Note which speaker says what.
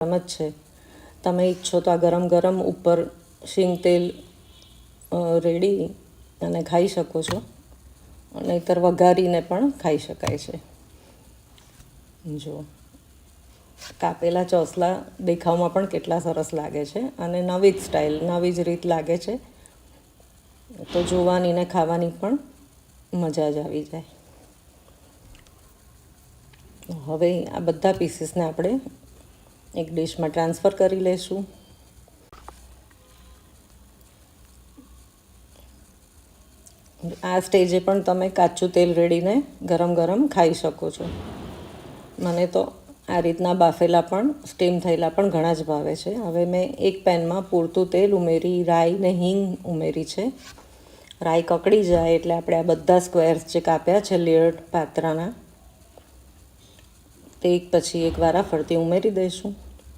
Speaker 1: એમ જ છે. તમે ઈચ્છો તો આ ગરમ ગરમ ઉપર સિંગ તેલ રેડી અને ખાઈ શકો છો. નહીતર વઘારીને પણ ખાઈ શકાય છે. જો. કાપેલા ચોસલા દેખાવમાં પણ કેટલા સરસ લાગે છે અને નવી જ સ્ટાઇલ, નવી જ રીત લાગે છે. તો જોવાની ને ખાવાની પણ મજા જ આવી જાય. હવે આ બધા પીસીસને આપણે એક ડિશમાં ટ્રાન્સફર કરી લઈશું આ સ્ટેજે પણ તમે કાચું તેલ રેડીને ગરમ ગરમ ખાઈ શકો છો. મને તો આ રીતના બાફેલા પણ, સ્ટીમ થયેલા પણ ઘણા જ ભાવે છે. હવે મેં એક પેનમાં પૂરતું તેલ ઉમેરી, રાઈ ને હિંગ ઉમેરી છે. રાઈ કકડી જાય એટલે આપણે આ બધા સ્ક્વેર્સ જે કાપ્યા છે, લેયર્ડ, પાત્રાના તે એક પછી એક વારા ફરતી ઉમેરી દઈશું.